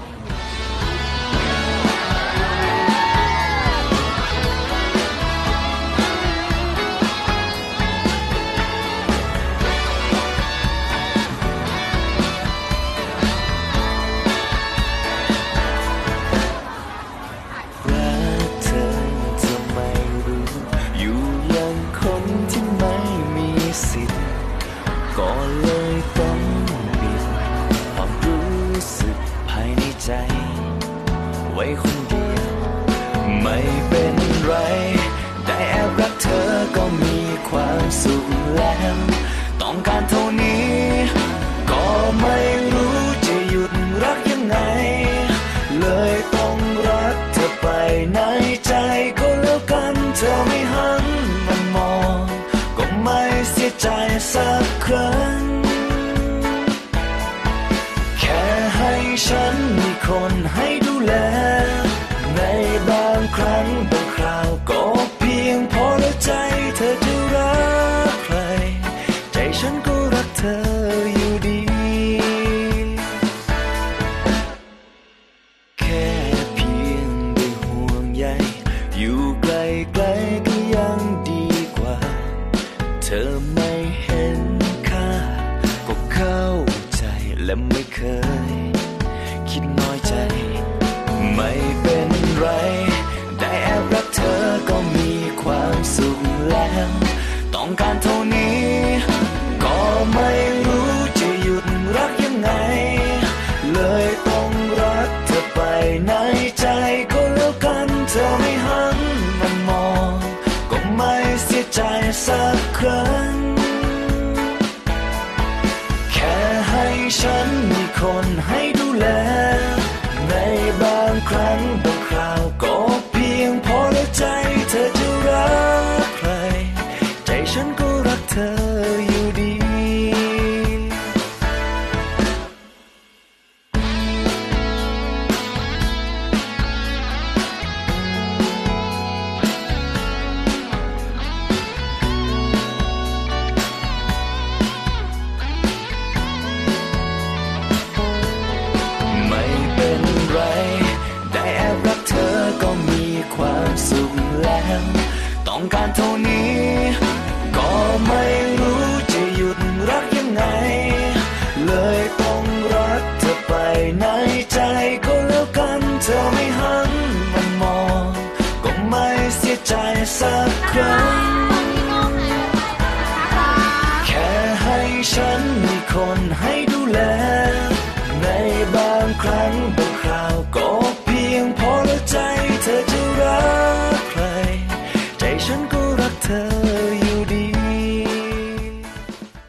รั ว้คนเดียวไม่เป็นไร ได้แอบรักเธอก็มีความสุขแล้ว ต้องการเท่านี้ ก็ไม่รู้จะหยุดรักยังไง เลยต้องรักเธอไปในใจก็แล้วกันเธอไม่หันมันมอง ก็ไม่เสียใจสักครั้ง แค่ให้ฉันมีคนให้ดู ธอไม่เห็นค่าก็เข้าใจและไม่เคย คิดน้อยใจ ไม่เป็นไร ได้แอบรักเธอก็มีความสุขแล้ว ต้องการเธ สักครั้ง ความสุขแล้ว ต้องการเท่านี้ ก็ไม่รู้จะหยุดรักยังไง เลยต้องรักเธอไปในใจก็แล้วกันเธอไม่หันมันมอง ก็ไม่เสียใจสักครั้ง